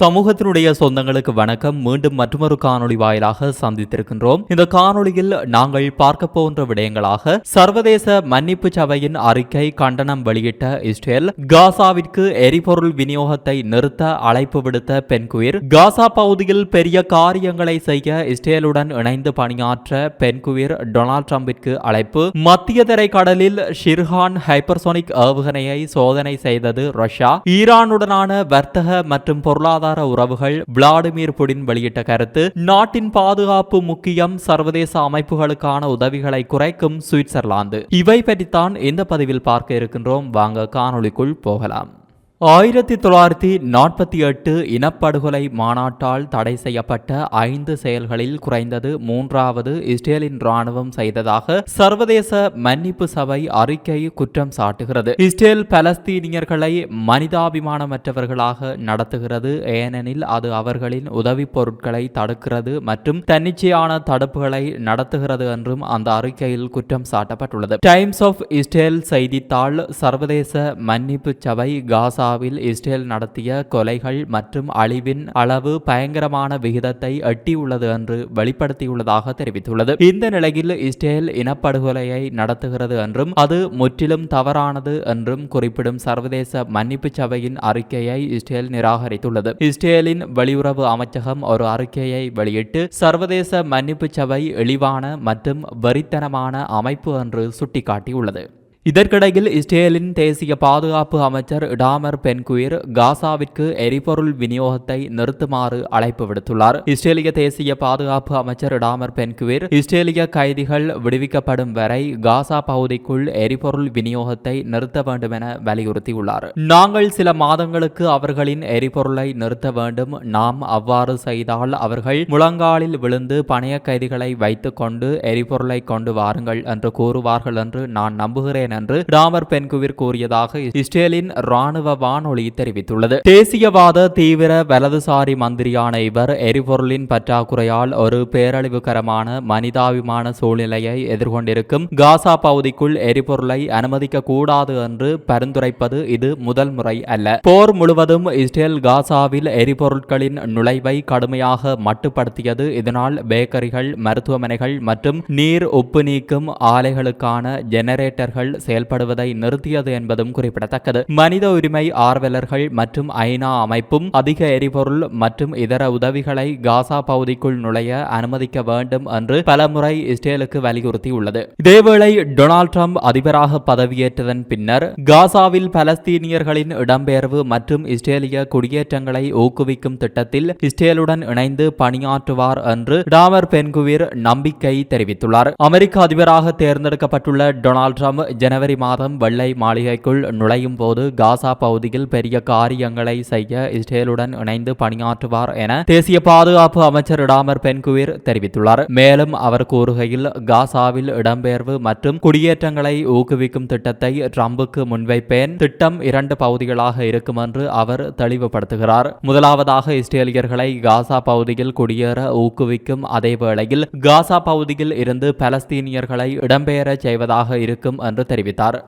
சமூகத்தினுடைய சொந்தங்களுக்கு வணக்கம். மீண்டும் மற்றொரு காணொளி வாயிலாக சந்தித்திருக்கின்றோம். இந்த காணொளியில் நாங்கள் பார்க்க போன்ற விடயங்களாக சர்வதேச மன்னிப்பு சபையின் அறிக்கை கண்டனம் வெளியிட்ட இஸ்ரேல் காசாவிற்கு எரிபொருள் விநியோகத்தை நிறுத்த அழைப்பு விடுத்த பென்குயிர் காசா பகுதியில் பெரிய காரியங்களை செய்ய இஸ்ரேலுடன் இணைந்து பணியாற்ற பென்குயிர் டொனால்ட் ட்ரம்பிற்கு அழைப்பு. மத்திய திரை கடலில் ஷிர்ஹான் ஹைப்பர்சோனிக் ஏவுகணையை சோதனை செய்தது ரஷ்யா. ஈரானுடனான வர்த்தக மற்றும் பொருளாதார உறவுகள் விளாடிமிர் புடின் வெளியிட்ட கருத்து நாட்டின் பாதுகாப்பு முக்கியம் சர்வதேச அமைப்புகளுக்கான உதவிகளை குறைக்கும் சுவிட்சர்லாந்து. இவை பற்றித்தான் இந்த பதிவில் பார்க்க இருக்கின்றோம். வாங்க காணொளிக்குள் போகலாம். ஆயிரத்தி தொள்ளாயிரத்தி நாற்பத்தி எட்டு இனப்படுகொலை மாநாட்டால் தடை செய்யப்பட்ட ஐந்து செயல்களில் குறைந்தது மூன்றாவது இஸ்ரேலின் ராணுவம் செய்ததாக சர்வதேச மன்னிப்பு சபை அறிக்கை குற்றம் சாட்டுகிறது. இஸ்ரேல் பலஸ்தீனியர்களை மனிதாபிமானமற்றவர்களாக நடத்துகிறது. ஏனெனில் அது அவர்களின் உதவிப் பொருட்களை தடுக்கிறது மற்றும் தன்னிச்சையான தடுப்புகளை நடத்துகிறது என்றும் அந்த அறிக்கையில் குற்றம் சாட்டப்பட்டுள்ளது. டைம்ஸ் ஆஃப் இஸ்ரேல் செய்தித்தாள் சர்வதேச மன்னிப்பு சபை காசா காசாவில் இஸ்ரேல் நடத்திய கொலைகள் மற்றும் அழிவின் அளவு பயங்கரமான விகிதத்தை எட்டியுள்ளது என்று வெளிப்படுத்தியுள்ளதாக தெரிவித்துள்ளது. இந்த நிலையில் இஸ்ரேல் இனப்படுகொலையை நடத்துகிறது என்றும் அது முற்றிலும் தவறானது என்றும் குறிப்பிடும் சர்வதேச மன்னிப்பு சபையின் அறிக்கையை இஸ்ரேல் நிராகரித்துள்ளது. இஸ்ரேலின் வெளியுறவு அமைச்சகம் ஒரு அறிக்கையை வெளியிட்டு சர்வதேச மன்னிப்பு சபை இழிவான மற்றும் வெறித்தனமான அமைப்பு என்று சுட்டிக்காட்டியுள்ளது. இதற்கிடையில் இஸ்ரேலின் தேசிய பாதுகாப்பு அமைச்சர் டாமர் பென்குயிர் காசாவிற்கு எரிபொருள் விநியோகத்தை நிறுத்துமாறு அழைப்பு விடுத்துள்ளார். இஸ்ரேலிய தேசிய பாதுகாப்பு அமைச்சர் டாமர் பென்குயிர் இஸ்ரேலிய கைதிகள் விடுவிக்கப்படும் வரை காசா பகுதிக்குள் எரிபொருள் விநியோகத்தை நிறுத்த வேண்டும் என வலியுறுத்தியுள்ளார். நாங்கள் சில மாதங்களுக்கு அவர்களின் எரிபொருளை நிறுத்த வேண்டும். நாம் அவ்வாறு செய்தால் அவர்கள் முழங்காலில் விழுந்து பணைய கைதிகளை வைத்துக்கொண்டு எரிபொருளை கொண்டு வாருங்கள் என்று கூறுவார்கள் என்று நான் நம்புகிறேன் என்று ராமர் பென்குவிர் கூறியதாக இஸ்ரேலின் ராணுவ வானொலி தெரிவித்துள்ளது. தேசியவாத தீவிர வலதுசாரி மந்திரியான இவர் எரிபொருளின் பற்றாக்குறையால் ஒரு பேரழிவுகரமான மனிதாபிமான சூழ்நிலையை எதிர்கொண்டிருக்கும். காசா பகுதிக்குள் எரிபொருளை அனுமதிக்க கூடாது என்று பரிந்துரைப்பது இது முதல் முறை அல்ல. போர் முழுவதும் இஸ்ரேல் காசாவில் எரிபொருட்களின் நுழைவை கடுமையாக மட்டுப்படுத்தியது. இதனால் பேக்கரிகள் மருத்துவமனைகள் மற்றும் நீர் உப்பு நீக்கும் ஆலைகளுக்கான ஜெனரேட்டர்கள் செயல்படுவதை நிறுத்தியது என்பதும் குறிப்பிடத்தக்கது. மனித உரிமை ஆர்வலர்கள் மற்றும் ஐநா அமைப்பும் அதிக எரிபொருள் மற்றும் இதர உதவிகளை காசா பகுதிக்குள் நுழைய அனுமதிக்க வேண்டும் என்று பலமுறை இஸ்ரேலுக்கு வலியுறுத்தியுள்ளது. இதேவேளை டொனால்ட் ட்ரம்ப் அதிபராக பதவியேற்றதன் பின்னர் காசாவில் பலஸ்தீனியர்களின் இடம்பெயர்வு மற்றும் இஸ்ரேலிய குடியேற்றங்களை ஊக்குவிக்கும் திட்டத்தில் இஸ்ரேலுடன் இணைந்து பணியாற்றுவார் என்று டாமர் பென்குவிர் நம்பிக்கை தெரிவித்துள்ளார். அமெரிக்க அதிபராக தேர்ந்தெடுக்கப்பட்டுள்ள டொனால்ட் ட்ரம்ப் ஜனவரி மாதம் வெள்ளை மாளிகைக்குள் நுழையும் போது காசா பகுதியில் பெரிய காரியங்களை செய்ய இஸ்ரேலுடன் இணைந்து பணியாற்றுவார் என தேசிய பாதுகாப்பு அமைச்சர் டாமர் பென்குவிர் தெரிவித்துள்ளார். மேலும் அவர் கூறுகையில் காசாவில் இடம்பெயர்வு மற்றும் குடியேற்றங்களை ஊக்குவிக்கும் திட்டத்தை ட்ரம்புக்கு முன்வைப்பேன். திட்டம் இரண்டு பகுதிகளாக இருக்கும் என்று அவர் தெளிவுபடுத்துகிறார். முதலாவதாக இஸ்ரேலியர்களை காசா பகுதியில் குடியேற ஊக்குவிக்கும் அதே வேளையில் காசா பகுதியில் இருந்து பலஸ்தீனியர்களை இடம்பெயர செய்வதாக இருக்கும் என்று தெரிவித்தார்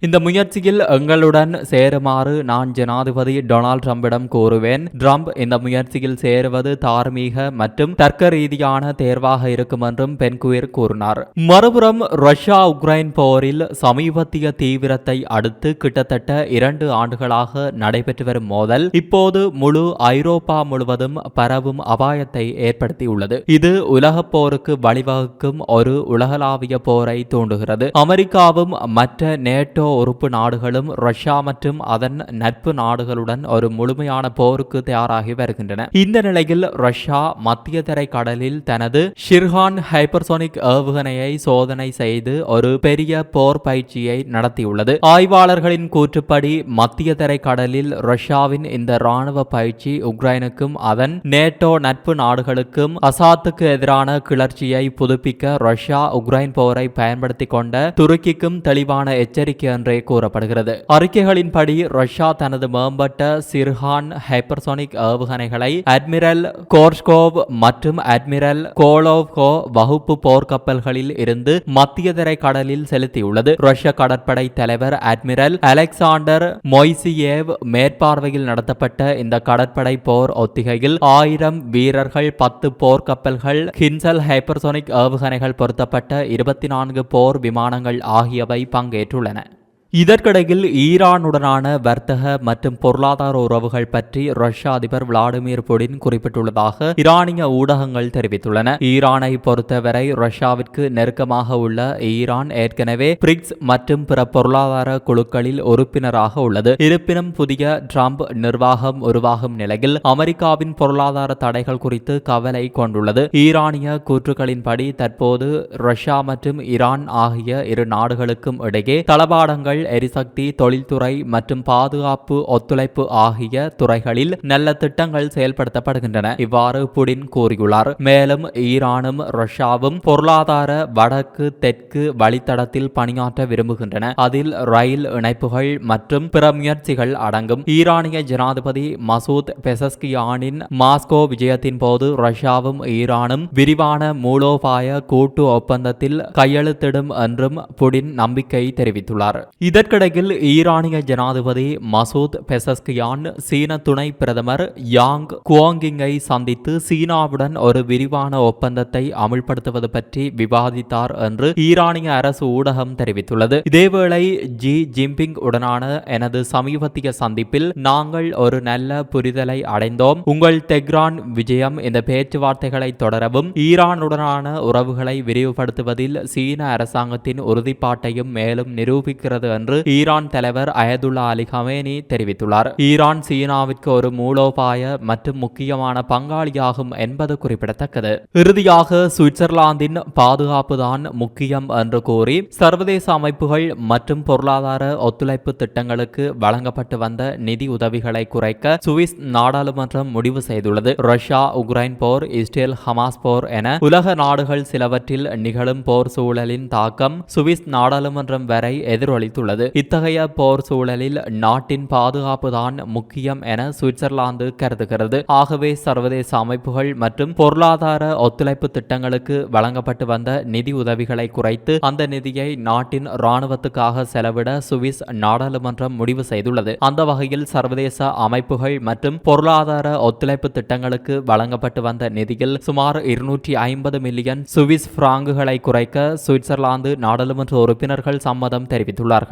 இந்த முயற்சியில் எங்களுடன் சேருமாறு நான் ஜனாதிபதி டொனால்ட் ட்ரம்பிடம் கூறுவேன் ட்ரம்ப் இந்த முயற்சியில் சேருவது தார்மீக மற்றும் தர்க்க ரீதியான தேர்வாக இருக்கும் என்றும் பென்குயிர் கூறினார். மறுபுறம் ரஷ்யா உக்ரைன் போரில் சமீபத்திய தீவிரத்தை அடுத்து கிட்டத்தட்ட இரண்டு ஆண்டுகளாக நடைபெற்று வரும் மோதல் இப்போது முழு ஐரோப்பா முழுவதும் பரவும் அபாயத்தை ஏற்படுத்தியுள்ளது. இது உலகப் போருக்கு வழிவகுக்கும் ஒரு உலகளாவிய போரை தூண்டுகிறது. அமெரிக்காவும் மற்ற நேட்டோ உறுப்பு நாடுகளும் ரஷ்யா மற்றும் அதன் நட்பு நாடுகளுடன் ஒரு முழுமையான போருக்கு தயாராகி வருகின்றன. இந்த நிலையில் ரஷ்யா மத்திய தரை கடலில் தனது ஷிர்ஹான் ஹைப்பர்சோனிக் ஏவுகணையை சோதனை செய்து ஒரு பெரிய போர் பயிற்சியை நடத்தியுள்ளது. ஆய்வாளர்களின் கூற்றுப்படி மத்திய தரை கடலில் ரஷ்யாவின் இந்த ராணுவ பயிற்சி உக்ரைனுக்கும் அதன் நேட்டோ நட்பு நாடுகளுக்கும் அசாத்துக்கு எதிரான கிளர்ச்சியை புதுப்பிக்க ரஷ்யா உக்ரைன் போரை பயன்படுத்திக் கொண்ட துருக்கிக்கும் தெளிவான எச்சரிக்கை என்றே கூறப்படுகிறது. அறிக்கைகளின்படி ரஷ்யா தனது மேம்பட்ட சிர்ஹான் ஹைப்பர்சோனிக் ஏவுகணைகளை அட்மிரல் கோர்ஷ்கோவ் மற்றும் அட்மிரல் கோலோவ்கோ வகுப்பு போர்க்கப்பல்களில் இருந்து மத்திய தரை கடலில் செலுத்தியுள்ளது. ரஷ்ய கடற்படை தலைவர் அட்மிரல் அலெக்சாண்டர் மொய்சியேவ் மேற்பார்வையில் நடத்தப்பட்ட இந்த கடற்படை போர் ஒத்திகையில் ஆயிரம் வீரர்கள் பத்து போர்க்கப்பல்கள் ஹின்சல் ஹைப்பர்சோனிக் ஏவுகணைகள் பொருத்தப்பட்ட இருபத்தி நான்கு போர் விமானங்கள் ஆகியவை பங்கேற்றுள்ளன. lulene இதற்கிடையில் ஈரானுடனான வர்த்தக மற்றும் பொருளாதார உறவுகள் பற்றி ரஷ்ய அதிபர் விளாடிமிர் புடின் குறிப்பிட்டுள்ளதாக ஈரானிய ஊடகங்கள் தெரிவித்துள்ளன. ஈரானை பொறுத்தவரை ரஷ்யாவிற்கு நெருக்கமாக உள்ள ஈரான் ஏற்கனவே பிரிக்ஸ் மற்றும் பிற பொருளாதார குழுக்களில் உறுப்பினராக உள்ளது. இருப்பினும் புதிய டிரம்ப் நிர்வாகம் உருவாகும் நிலையில் அமெரிக்காவின் பொருளாதார தடைகள் குறித்து கவலை கொண்டுள்ளது. ஈரானிய கூற்றுகளின்படி தற்போது ரஷ்யா மற்றும் ஈரான் ஆகிய இரு நாடுகளுக்கும் இடையே தளபாடங்கள் எரிசக்தி தொழில்துறை மற்றும் பாதுகாப்பு ஒத்துழைப்பு ஆகிய துறைகளில் நல்ல திட்டங்கள் செயல்படுத்தப்படுகின்றன. இவ்வாறு புடின் கூறியுள்ளார். மேலும் ஈரானும் ரஷ்யாவும் பொருளாதார வடக்கு தெற்கு வழித்தடத்தில் பணியாற்ற விரும்புகின்றன. அதில் ரயில் இணைப்புகள் மற்றும் பிற முயற்சிகள் அடங்கும். ஈரானிய ஜனாதிபதி மசூத் பெசஸ்கியானின் மாஸ்கோ விஜயத்தின் போது ரஷ்யாவும் ஈரானும் விரிவான மூலோபாய கூட்டு ஒப்பந்தத்தில் கையெழுத்திடும் என்றும் புடின் நம்பிக்கை தெரிவித்துள்ளார். இதற்கிடையில் ஈரானிய ஜனாதிபதி மசூத் பெசஸ்கியான் சீன துணை பிரதமர் யாங் குவாங்கிங்கை சந்தித்து சீனாவுடன் ஒரு விரிவான ஒப்பந்தத்தை அமுல்படுத்துவது பற்றி விவாதித்தார் என்று ஈரானிய அரசு ஊடகம் தெரிவித்துள்ளது. இதேவேளை ஜி ஜின்பிங் உடனான எனது சமீபத்திய சந்திப்பில் நாங்கள் ஒரு நல்ல புரிதலை அடைந்தோம். உங்கள் தெக்ரான் விஜயம் இந்த பேச்சுவார்த்தைகளை தொடரவும் ஈரானுடனான உறவுகளை விரிவுபடுத்துவதில் சீன அரசாங்கத்தின் உறுதிப்பாட்டையும் மேலும் நிரூபிக்கிறது என்று ஈரான் தலைவர் அயதுல்லா அலி ஹமேனி தெரிவித்துள்ளார். ஈரான் சீனாவிற்கு ஒரு மூலோபாய மற்றும் முக்கியமான பங்காளியாகும் என்பது குறிப்பிடத்தக்கது. இறுதியாக சுவிட்சர்லாந்தின் பாதுகாப்பு தான் முக்கியம் என்று கூறி சர்வதேச அமைப்புகள் மற்றும் பொருளாதார ஒத்துழைப்பு திட்டங்களுக்கு வழங்கப்பட்டு வந்த நிதி உதவிகளை குறைக்க சுவிஸ் நாடாளுமன்றம் முடிவு செய்துள்ளது. ரஷ்யா உக்ரைன் போர் இஸ்ரேல் ஹமாஸ் போர் என உலக நாடுகள் சிலவற்றில் நிகழும் போர் சூழலின் தாக்கம் சுவிஸ் நாடாளுமன்றம் வரை எதிரொலித்துள்ளது. இத்தகைய போர் சூழலில் நாட்டின் பாதுகாப்பு தான் முக்கியம் என சுவிட்சர்லாந்து கருதுகிறது. ஆகவே சர்வதேச அமைப்புகள் மற்றும் பொருளாதார ஒத்துழைப்பு திட்டங்களுக்கு வழங்கப்பட்டு வந்த நிதி உதவிகளை குறைத்து அந்த நிதியை நாட்டின் இராணுவத்துக்காக செலவிட சுவிஸ் நாடாளுமன்றம் முடிவு செய்துள்ளது. அந்த வகையில் சர்வதேச அமைப்புகள் மற்றும் பொருளாதார ஒத்துழைப்பு திட்டங்களுக்கு வழங்கப்பட்டு வந்த நிதியில் சுமார் இருநூற்றி ஐம்பது மில்லியன் சுவிஸ் பிராங்குகளை குறைக்க சுவிட்சர்லாந்து நாடாளுமன்ற உறுப்பினர்கள் சம்மதம் தெரிவித்துள்ளார்கள்.